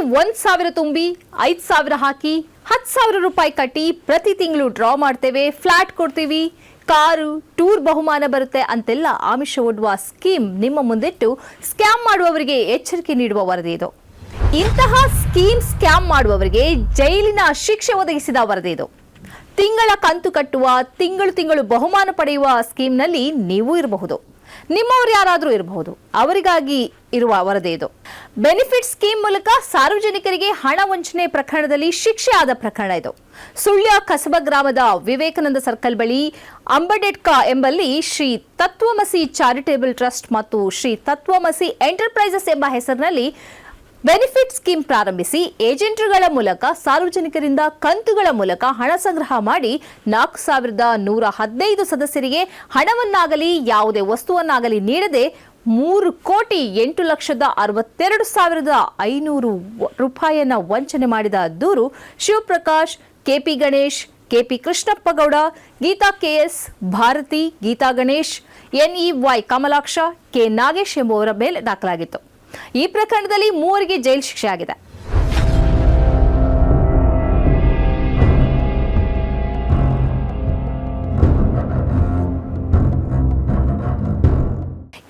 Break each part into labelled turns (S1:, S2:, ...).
S1: ಒಂದ್ ಸಾವಿರ ತುಂಬಿ, ಐದ್ ಸಾವಿರ ಹಾಕಿ ಹತ್ತು ಸಾವಿರ ರೂಪಾಯಿ ಕಟ್ಟಿ ಪ್ರತಿ ತಿಂಗಳು ಡ್ರಾ ಮಾಡ್ತೇವೆ, ಫ್ಲಾಟ್ ಕೊಡ್ತೀವಿ. ಕಾರು, ಟೂರ್ ಬಹುಮಾನ ಬರುತ್ತೆ ಅಂತೆಲ್ಲ ಆಮಿಷ ಒಡ್ಡುವ ಸ್ಕೀಮ್ ನಿಮ್ಮ ಮುಂದಿಟ್ಟು ಸ್ಕ್ಯಾಮ್ ಮಾಡುವವರಿಗೆ ಎಚ್ಚರಿಕೆ ನೀಡುವ ವರದಿ ಇದು. ಇಂತಹ ಸ್ಕೀಮ್ ಸ್ಕ್ಯಾಮ್ ಮಾಡುವವರಿಗೆ ಜೈಲಿನ ಶಿಕ್ಷೆ ಒದಗಿಸಿದ ವರದಿ ಇದು. ತಿಂಗಳ ಕಂತು ಕಟ್ಟುವ, ತಿಂಗಳು ತಿಂಗಳು ಬಹುಮಾನ ಪಡೆಯುವ ಸ್ಕೀಮ್ನಲ್ಲಿ ನೀವು ಇರಬಹುದು. ನಿಮ್ಮವರು ಯಾರಾದರೂ ಇರಬಹುದು. ಅವರಿಗಾಗಿ ಇರುವ ವರದಿ ಇದು. ಬೆನಿಫಿಟ್ ಸ್ಕೀಮ್ ಮೂಲಕ ಸಾರ್ವಜನಿಕರಿಗೆ ಹಣ ವಂಚನೆ ಪ್ರಕರಣದಲ್ಲಿ ಶಿಕ್ಷೆ ಆದ ಪ್ರಕರಣ ಇದು. ಸುಳ್ಯ ಕಸಬ ಗ್ರಾಮದ ವಿವೇಕಾನಂದ ಸರ್ಕಲ್ ಬಳಿ ಅಂಬಡೆಟ್ಕ ಎಂಬಲ್ಲಿ ಶ್ರೀ ತತ್ವಮಸಿ ಚಾರಿಟೇಬಲ್ ಟ್ರಸ್ಟ್ ಮತ್ತು ಶ್ರೀ ತತ್ವಮಸಿ ಎಂಟರ್ಪ್ರೈಸಸ್ ಎಂಬ ಹೆಸರಿನಲ್ಲಿ ಬೆನಿಫಿಟ್ ಸ್ಕೀಮ್ ಪ್ರಾರಂಭಿಸಿ ಏಜೆಂಟ್ಗಳ ಮೂಲಕ, ಸಾರ್ವಜನಿಕರಿಂದ ಕಂತುಗಳ ಮೂಲಕ ಹಣ ಸಂಗ್ರಹ ಮಾಡಿ ನಾಲ್ಕು ಸಾವಿರದ ನೂರ ಹದಿನೈದು ಸದಸ್ಯರಿಗೆ ಹಣವನ್ನಾಗಲಿ, ಯಾವುದೇ ವಸ್ತುವನ್ನಾಗಲಿ ನೀಡದೆ ಮೂರು ಕೋಟಿ ಎಂಟು ಲಕ್ಷದ ಅರವತ್ತೆರಡು ಸಾವಿರದ ಐನೂರು ವ- ರೂಪಾಯಿಯನ್ನ ವಂಚನೆ ಮಾಡಿದ ದೂರು Shivaprakash, KP Ganesh, KP Krishnappa Gowda Geetha KS, Bharathi, Geetha Ganesh, NEY Kamalaksha, K Nagesh ಎಂಬುವರ ಮೇಲೆ ದಾಖಲಾಗಿತ್ತು. ಈ ಪ್ರಕರಣದಲ್ಲಿ ಮೂವರಿಗೆ ಜೈಲು ಶಿಕ್ಷೆ ಆಗಿದೆ.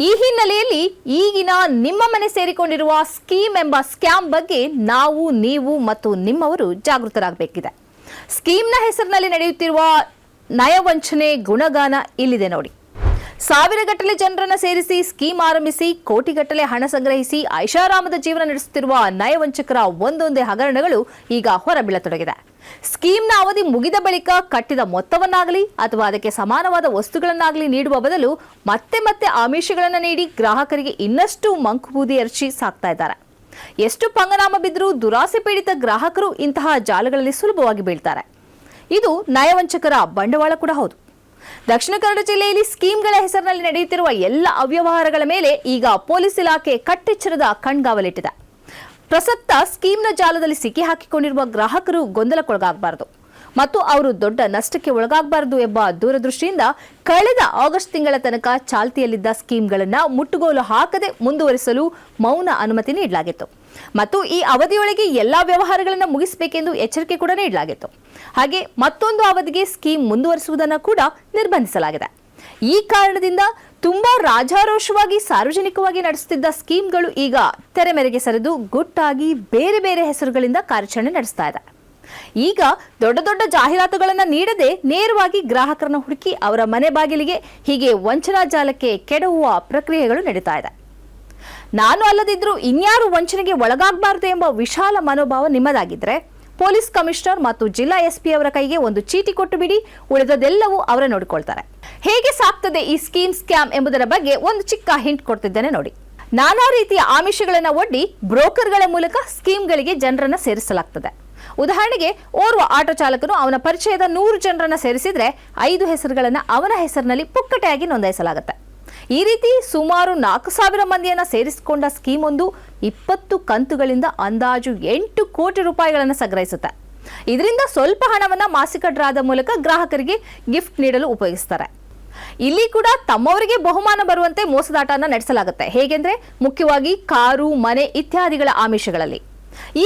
S1: ಈ ಹಿನ್ನೆಲೆಯಲ್ಲಿ ಈಗಿನ ನಿಮ್ಮ ಮನೆ ಸೇರಿಕೊಂಡಿರುವ ಸ್ಕೀಮ್ ಎಂಬ ಸ್ಕ್ಯಾಮ್ ಬಗ್ಗೆ ನಾವು, ನೀವು ಮತ್ತು ನಿಮ್ಮವರು ಜಾಗೃತರಾಗಬೇಕಿದೆ. ಸ್ಕೀಮ್ನ ಹೆಸರಿನಲ್ಲಿ ನಡೆಯುತ್ತಿರುವ ನಯವಂಚನೆ ಗುಣಗಾನ ಇಲ್ಲಿದೆ ನೋಡಿ. ಸಾವಿರಗಟ್ಟಲೆ ಜನರನ್ನ ಸೇರಿಸಿ, ಸ್ಕೀಮ್ ಆರಂಭಿಸಿ, ಕೋಟಿಗಟ್ಟಲೆ ಹಣ ಸಂಗ್ರಹಿಸಿ, ಐಷಾರಾಮದ ಜೀವನ ನಡೆಸುತ್ತಿರುವ ನಯವಂಚಕರ ಒಂದೊಂದೇ ಹಗರಣಗಳು ಈಗ ಹೊರಬೀಳತೊಡಗಿದೆ. ಸ್ಕೀಮ್ನ ಅವಧಿ ಮುಗಿದ ಬಳಿಕ ಕಟ್ಟಿದ ಮೊತ್ತವನ್ನಾಗಲಿ ಅಥವಾ ಅದಕ್ಕೆ ಸಮಾನವಾದ ವಸ್ತುಗಳನ್ನಾಗಲಿ ನೀಡುವ ಬದಲು ಮತ್ತೆ ಮತ್ತೆ ಆಮಿಷಗಳನ್ನು ನೀಡಿ ಗ್ರಾಹಕರಿಗೆ ಇನ್ನಷ್ಟು ಮಂಕುಬೂದಿ ಎರಚಿ ಸಾಕ್ತಾ ಇದ್ದಾರೆ. ಎಷ್ಟು ಪಂಗನಾಮ ಬಿದ್ದರೂ ದುರಾಸೆ ಪೀಡಿತ ಗ್ರಾಹಕರು ಇಂತಹ ಜಾಲಗಳಲ್ಲಿ ಸುಲಭವಾಗಿ ಬೀಳ್ತಾರೆ. ಇದು ನಯವಂಚಕರ ಬಂಡವಾಳ ಕೂಡ ಹೌದು. ದಕ್ಷಿಣ ಕನ್ನಡ ಜಿಲ್ಲೆಯಲ್ಲಿ ಸ್ಕೀಮ್ಗಳ ಹೆಸರಿನಲ್ಲಿ ನಡೆಯುತ್ತಿರುವ ಎಲ್ಲ ಅವ್ಯವಹಾರಗಳ ಮೇಲೆ ಈಗ ಪೊಲೀಸ್ ಇಲಾಖೆ ಕಟ್ಟೆಚ್ಚರದ ಕಣ್ಗಾವಲಿಟ್ಟಿದೆ. ಪ್ರಸಕ್ತ ಸ್ಕೀಮ್ನ ಜಾಲದಲ್ಲಿ ಸಿಕ್ಕಿ ಹಾಕಿಕೊಂಡಿರುವ ಗ್ರಾಹಕರು ಗೊಂದಲಕ್ಕೊಳಗಾಗಬಾರದು ಮತ್ತು ಅವರು ದೊಡ್ಡ ನಷ್ಟಕ್ಕೆ ಒಳಗಾಗಬಾರದು ಎಂಬ ದೂರದೃಷ್ಟಿಯಿಂದ ಕಳೆದ ಆಗಸ್ಟ್ ತಿಂಗಳ ತನಕ ಚಾಲ್ತಿಯಲ್ಲಿದ್ದ ಸ್ಕೀಮ್ಗಳನ್ನು ಮುಟ್ಟುಗೋಲು ಹಾಕದೆ ಮುಂದುವರಿಸಲು ಮೌನ ಅನುಮತಿ ನೀಡಲಾಗಿತ್ತು. ಮತ್ತು ಈ ಅವಧಿಯೊಳಗೆ ಎಲ್ಲಾ ವ್ಯವಹಾರಗಳನ್ನು ಮುಗಿಸಬೇಕೆಂದು ಎಚ್ಚರಿಕೆ ಕೂಡ ನೀಡಲಾಗಿತ್ತು. ಹಾಗೆ ಮತ್ತೊಂದು ಅವಧಿಗೆ ಸ್ಕೀಮ್ ಮುಂದುವರಿಸುವುದನ್ನು ಕೂಡ ನಿರ್ಬಂಧಿಸಲಾಗಿದೆ. ಈ ಕಾರಣದಿಂದ ತುಂಬಾ ರಾಜಾರೋಷವಾಗಿ ಸಾರ್ವಜನಿಕವಾಗಿ ನಡೆಸುತ್ತಿದ್ದ ಸ್ಕೀಮ್ಗಳು ಈಗ ತೆರೆಮೆರೆಗೆ ಸರಿದು ಗುಟ್ಟಾಗಿ ಬೇರೆ ಬೇರೆ ಹೆಸರುಗಳಿಂದ ಕಾರ್ಯಾಚರಣೆ ನಡೆಸ್ತಾ ಇದೆ. ಈಗ ದೊಡ್ಡ ದೊಡ್ಡ ಜಾಹೀರಾತುಗಳನ್ನು ನೀಡದೆ ನೇರವಾಗಿ ಗ್ರಾಹಕರನ್ನು ಹುಡುಕಿ ಅವರ ಮನೆ ಬಾಗಿಲಿಗೆ ಹೀಗೆ ವಂಚನಾ ಜಾಲಕ್ಕೆ ಕೆಡವುವ ಪ್ರಕ್ರಿಯೆಗಳು ನಡೀತಾ ಇದೆ. ನಾನು ಅಲ್ಲದಿದ್ದರೂ ಇನ್ಯಾರು ವಂಚನೆಗೆ ಒಳಗಾಗಬಾರದು ಎಂಬ ವಿಶಾಲ ಮನೋಭಾವ ನಿಮ್ಮದಾಗಿದ್ದರೆ ಪೊಲೀಸ್ ಕಮಿಷನರ್ ಮತ್ತು ಜಿಲ್ಲಾ ಎಸ್ಪಿ ಅವರ ಕೈಗೆ ಒಂದು ಚೀಟಿ ಕೊಟ್ಟು ಬಿಡಿ ಉಳಿದದೆಲ್ಲವೂ ಅವರೇ ನೋಡಿಕೊಳ್ತಾರೆ. ಹೇಗೆ ಸಾಕ್ತದೆ ಈ ಸ್ಕೀಮ್ ಸ್ಕ್ಯಾಮ್ ಎಂಬುದರ ಬಗ್ಗೆ ಒಂದು ಚಿಕ್ಕ ಹಿಂಟ್ ಕೊಡ್ತಿದ್ದೇನೆ ನೋಡಿ. ನಾನಾ ರೀತಿಯ ಆಮಿಷಗಳನ್ನು ಒಡ್ಡಿ ಬ್ರೋಕರ್ಗಳ ಮೂಲಕ ಸ್ಕೀಮ್ಗಳಿಗೆ ಜನರನ್ನು ಸೇರಿಸಲಾಗ್ತದೆ. ಉದಾಹರಣೆಗೆ, ಓರ್ವ ಆಟೋ ಚಾಲಕನು ಅವನ ಪರಿಚಯದ ನೂರು ಜನರನ್ನು ಸೇರಿಸಿದರೆ ಐದು ಹೆಸರುಗಳನ್ನು ಅವನ ಹೆಸರಿನಲ್ಲಿ ಪುಕ್ಕಟೆಯಾಗಿ ನೋಂದಾಯಿಸಲಾಗುತ್ತೆ. ಈ ರೀತಿ ಸುಮಾರು ನಾಲ್ಕು ಸಾವಿರ ಮಂದಿಯನ್ನು ಸೇರಿಸಿಕೊಂಡ ಸ್ಕೀಮ್ ಒಂದು ಇಪ್ಪತ್ತು ಕಂತುಗಳಿಂದ ಅಂದಾಜು ಎಂಟು ಕೋಟಿ ರೂಪಾಯಿಗಳನ್ನು ಸಂಗ್ರಹಿಸುತ್ತೆ. ಇದರಿಂದ ಸ್ವಲ್ಪ ಹಣವನ್ನು ಮಾಸಿಕ ಡ್ರಾದ ಮೂಲಕ ಗ್ರಾಹಕರಿಗೆ ಗಿಫ್ಟ್ ನೀಡಲು ಉಪಯೋಗಿಸ್ತಾರೆ. ಇಲ್ಲಿ ಕೂಡ ತಮ್ಮವರಿಗೆ ಬಹುಮಾನ ಬರುವಂತೆ ಮೋಸದಾಟನ ನಡೆಸಲಾಗುತ್ತೆ. ಹೇಗೆಂದ್ರೆ ಮುಖ್ಯವಾಗಿ ಕಾರು, ಮನೆ ಇತ್ಯಾದಿಗಳ ಆಮಿಷಗಳಲ್ಲಿ.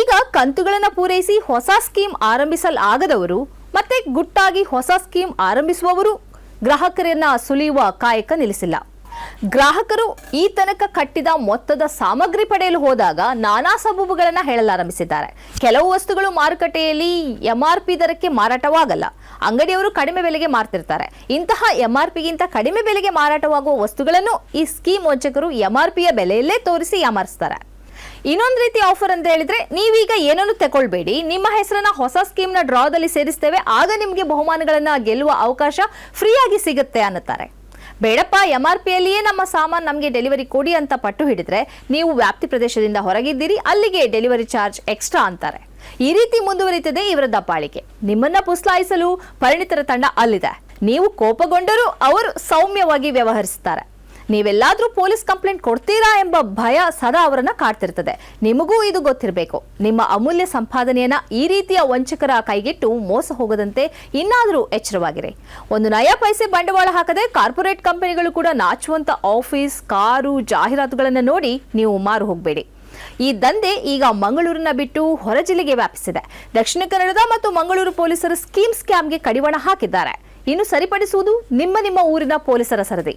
S1: ಈಗ ಕಂತುಗಳನ್ನು ಪೂರೈಸಿ ಹೊಸ ಸ್ಕೀಮ್ ಆರಂಭಿಸಲಾಗದವರು ಮತ್ತೆ ಗುಟ್ಟಾಗಿ ಹೊಸ ಸ್ಕೀಮ್ ಆರಂಭಿಸುವವರು ಗ್ರಾಹಕರನ್ನ ಸುಲಿಯುವ ಕಾಯಕ ನಿಲ್ಲಿಸಿಲ್ಲ. ಗ್ರಾಹಕರು ಈ ತನಕ ಕಟ್ಟಿದ ಮೊತ್ತದ ಸಾಮಗ್ರಿ ಪಡೆಯಲು ಹೋದಾಗ ನಾನಾ ಸಬೂಬುಗಳನ್ನು ಹೇಳಲಾರಂಭಿಸಿದ್ದಾರೆ. ಕೆಲವು ವಸ್ತುಗಳು ಮಾರುಕಟ್ಟೆಯಲ್ಲಿ ಎಂಆರ್ಪಿ ದರಕ್ಕೆ ಮಾರಾಟವಾಗಲ್ಲ. ಅಂಗಡಿಯವರು ಕಡಿಮೆ ಬೆಲೆಗೆ ಮಾರ್ತಿರ್ತಾರೆ. ಇಂತಹ ಎಂಆರ್ಪಿಗಿಂತ ಕಡಿಮೆ ಬೆಲೆಗೆ ಮಾರಾಟವಾಗುವ ವಸ್ತುಗಳನ್ನು ಈ ಸ್ಕೀಮ್ ವಂಚಕರು ಎಂಆರ್ಪಿಯ ಬೆಲೆಯಲ್ಲೇ ತೋರಿಸಿ ಯಾಮಾರಿಸ್ತಾರೆ. ಇನ್ನೊಂದು ರೀತಿ ಆಫರ್ ಅಂತ ಹೇಳಿದ್ರೆ, ನೀವೀಗ ಏನನ್ನು ತಗೊಳ್ಬೇಡಿ. ನಿಮ್ಮ ಹೆಸರನ್ನ ಹೊಸ ಸ್ಕೀಮ್ನ ಡ್ರಾದಲ್ಲಿ ಸೇರಿಸ್ತೇವೆ. ಆಗ ನಿಮಗೆ ಬಹುಮಾನಗಳನ್ನು ಗೆಲ್ಲುವ ಅವಕಾಶ ಫ್ರೀಯಾಗಿ ಸಿಗುತ್ತೆ ಅನ್ನುತ್ತಾರೆ. ಬೇಡಪ್ಪ ಎಂ ಆರ್ ಪಿಯಲ್ಲಿಯೇ ನಮ್ಮ ಸಾಮಾನು ನಮಗೆ ಡೆಲಿವರಿ ಕೊಡಿ ಅಂತ ಪಟ್ಟು ಹಿಡಿದ್ರೆ ನೀವು ವ್ಯಾಪ್ತಿ ಪ್ರದೇಶದಿಂದ ಹೊರಗಿದ್ದೀರಿ, ಅಲ್ಲಿಗೆ ಡೆಲಿವರಿ ಚಾರ್ಜ್ ಎಕ್ಸ್ಟ್ರಾ ಅಂತಾರೆ. ಈ ರೀತಿ ಮುಂದುವರಿತಿದೆ ಇವರ ದಬ್ಬಾಳಿಕೆ ನಿಮ್ಮನ್ನ ಪುಸ್ಲಾಯಿಸಲು ಪರಿಣಿತರ ತಂಡ ಅಲ್ಲಿದೆ. ನೀವು ಕೋಪಗೊಂಡರೂ ಅವರು ಸೌಮ್ಯವಾಗಿ ವ್ಯವಹರಿಸುತ್ತಾರೆ ನೀವೆಲ್ಲಾದ್ರೂ ಪೊಲೀಸ್ ಕಂಪ್ಲೇಂಟ್ ಕೊಡ್ತೀರಾ ಎಂಬ ಭಯ ಸದಾ ಅವರನ್ನ ಕಾಡ್ತಿರ್ತದೆ. ನಿಮಗೂ ಇದು ಗೊತ್ತಿರಬೇಕು. ನಿಮ್ಮ ಅಮೂಲ್ಯ ಸಂಪಾದನೆಯನ್ನ ಈ ರೀತಿಯ ವಂಚಕರ ಕೈಗೆಟ್ಟು ಮೋಸ ಹೋಗದಂತೆ ಇನ್ನಾದರೂ ಎಚ್ಚರವಾಗಿರಿ. ಒಂದು ನಯ ಪೈಸೆ ಬಂಡವಾಳ ಹಾಕದೆ ಕಾರ್ಪೊರೇಟ್ ಕಂಪನಿಗಳು ಕೂಡ ನಾಚುವಂತ ಆಫೀಸ್, ಕಾರು, ಜಾಹೀರಾತುಗಳನ್ನು ನೋಡಿ ನೀವು ಮಾರು ಹೋಗಬೇಡಿ. ಈ ದಂಧೆ ಈಗ ಮಂಗಳೂರಿನ ಬಿಟ್ಟು ಹೊರ ಜಿಲ್ಲೆಗೆ ವ್ಯಾಪಿಸಿದೆ. ದಕ್ಷಿಣ ಕನ್ನಡದ ಮತ್ತು ಮಂಗಳೂರು ಪೊಲೀಸರು ಸ್ಕೀಮ್ ಸ್ಕ್ಯಾಮ್ಗೆ ಕಡಿವಾಣ ಹಾಕಿದ್ದಾರೆ. ಇನ್ನು ಸರಿಪಡಿಸುವುದು ನಿಮ್ಮ ನಿಮ್ಮ ಊರಿನ ಪೊಲೀಸರ ಸರದಿ.